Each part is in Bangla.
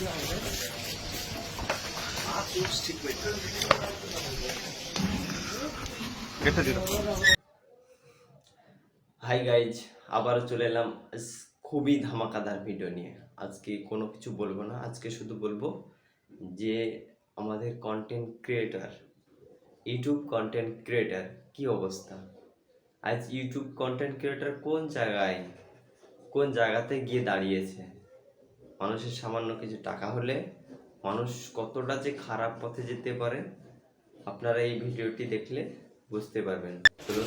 হাই গাইজ আবারও চলে এলাম খুবই ধামাকাদার ভিডিও নিয়ে। আজকে কোনো কিছু বলব না, আজকে শুধু বলব যে আমাদের content creator YouTube content creator কি অবস্থা? আজ ইউটিউব কন্টেন্ট ক্রিয়েটার কোন জায়গায়, কোন জায়গাতে গিয়ে দাঁড়িয়েছে? মানুষের সামান্য কিছু টাকা হলে মানুষ কতটা যে খারাপ পথে যেতে পারে, আপনারা এই ভিডিওটি দেখলে বুঝতে পারবেন। চলুন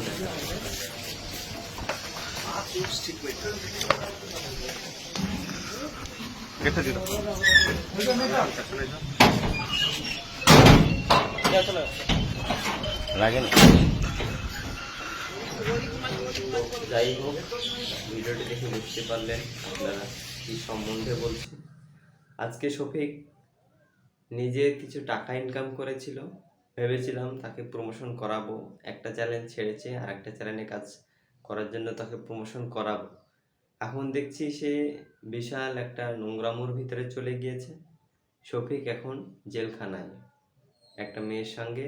যাই হোক, ভিডিওটি দেখে বুঝতে পারলেন আপনারা। সম্বন্ধে বলছি। আজকে শফিক নিজে কিছু টাকা ইনকাম করেছিল। ভেবেছিলাম তাকে প্রমোশন করাবো। একটা চ্যালেঞ্জ ছেড়েছে আর একটা চ্যানেলে কাজ করার জন্য তাকে প্রমোশন করাবো। এখন দেখছি সে বিশাল একটা নোংরামোর ভিতরে চলে গিয়েছে। শফিক এখন জেলখানায়। একটা মেয়ের সঙ্গে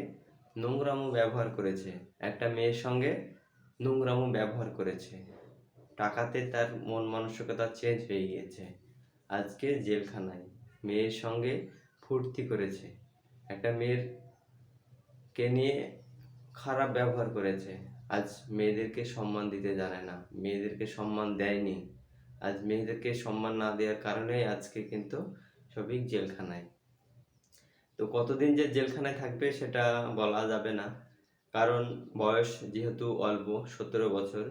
নোংরামো ব্যবহার করেছে। একটা মেয়ের সঙ্গে নোংরামো ব্যবহার করেছে। টাকাতে তার মন মানসিকতা চেঞ্জ হয়ে গিয়েছে। আজকে জেলখানায় মেয়ের সঙ্গে ফুর্তি করেছে। একটা মেয়ের কে নিয়ে খারাপ ব্যবহার করেছে। আজ মেয়েদেরকে সম্মান দিতে জানে না, মেয়েদেরকে সম্মান দেয়নি। আজ মেয়েদেরকে সম্মান না দেওয়ার কারণে আজকে কিন্তু সবিক জেলখানায়। তো কতদিন যে জেলখানায় থাকবে সেটা বলা যাবে না। কারণ বয়স যেহেতু অল্প, সতেরো বছর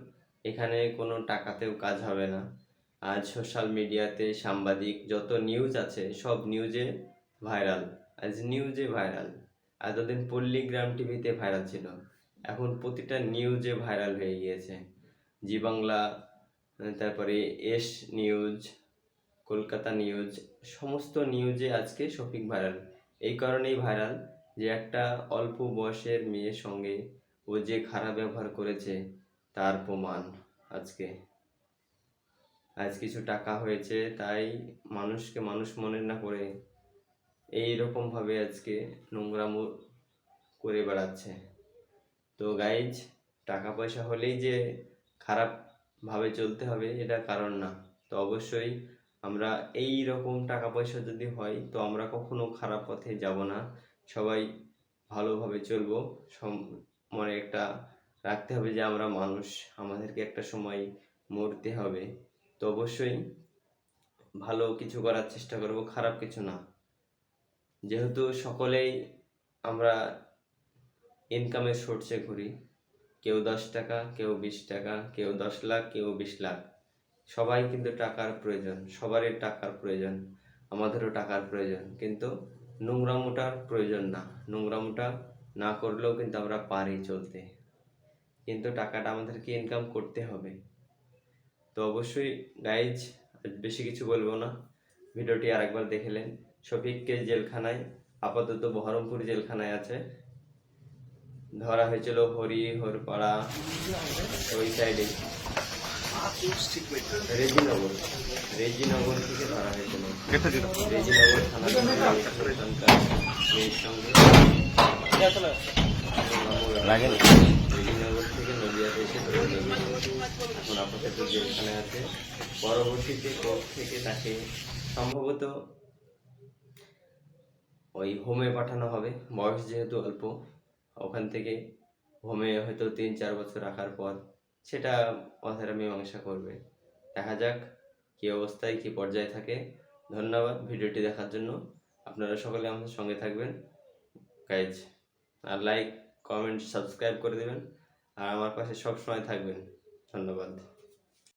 এখানে কোনো টাকাতেও কাজ হবে না। আজ সোশ্যাল মিডিয়াতে সাংবাদিক যত নিউজ আছে, সব নিউজে ভাইরাল আজ নিউজে ভাইরাল এতদিন পল্লীগ্রাম টিভিতে ভাইরাল ছিল। এখন প্রতিটা নিউজে ভাইরাল হয়ে গিয়েছে। জি বাংলা, তারপরে এস নিউজ কলকাতা নিউজ সমস্ত নিউজে আজকে শফিক ভাইরাল এই কারণেই ভাইরাল যে একটা অল্প বয়সের মেয়ের সঙ্গে ও যে খারাপ ব্যবহার করেছে, তার প্রমাণ। আজকে। আজ কিছু টাকা হয়েছে, তাই মানুষকে মানুষ মনে না করে এই রকম ভাবে আজকে নোংরামো করে বেড়াচ্ছে। তো গাইজ টাকা পয়সা হলেই যে খারাপ ভাবে চলতে হবে, এটা কারণ না। তো অবশ্যই আমরা এই রকম টাকা পয়সা যদি হয়, তো আমরা কখনো খারাপ পথে যাব না। সবাই ভালোভাবে চলবো, সম- মনে একটা রাখতে হবে যে আমরা মানুষ, আমাদেরকে একটা সময় মরতে হবে। তো অবশ্যই ভালো কিছু করার চেষ্টা করব, খারাপ কিছু না। যেহেতু সকলেই আমরা ইনকামের সোর্সে ঘুরি, কেউ দশ টাকা, কেউ বিশ টাকা, কেউ দশ লাখ, কেউ বিশ লাখ। সবাই কিন্তু টাকার প্রয়োজন, সবারই টাকার প্রয়োজন, আমাদেরও টাকার প্রয়োজন। কিন্তু নোংরামোটার প্রয়োজন না, নোংরামোটা না করলেও কিন্তু আমরা পারি চলতে। কিন্তু টাকাটা আমাদেরকে ইনকাম করতে হবে। তো অবশ্যই গাইজ বেশি কিছু বলব না। ভিডিওটি আর আরেকবার দেখলেন। শফিককে জেলখানায়, আপাতত বহরমপুর জেলখানায় আছে। ধরা হয়েছিল হরি, হরপাড়া, ওই সাইডে রেজিনগর রেজিনগর থেকে ধরা হয়েছিল। রেজিনগর থানা ওখানকার মেয়ের আপাতত জেলখানে আছে, পরবর্তীতে কোর্ট থেকে তাকে সম্ভবত ওই হোমে পাঠানো হবে। বয়স যেহেতু অল্প, ওখান থেকে হোমে হয়তো তিন চার বছর রাখার পর সেটা অধেরা মীমাংসা করবে। দেখা যাক কী অবস্থায়, কী পর্যায়ে থাকে। ধন্যবাদ ভিডিওটি দেখার জন্য। আপনারা সকলে আমাদের সঙ্গে থাকবেন। গাইজ আর লাইক কমেন্ট সাবস্ক্রাইব করে দেবেন। আর আমার পাশে সবসময় থাকবেন। ধন্যবাদ।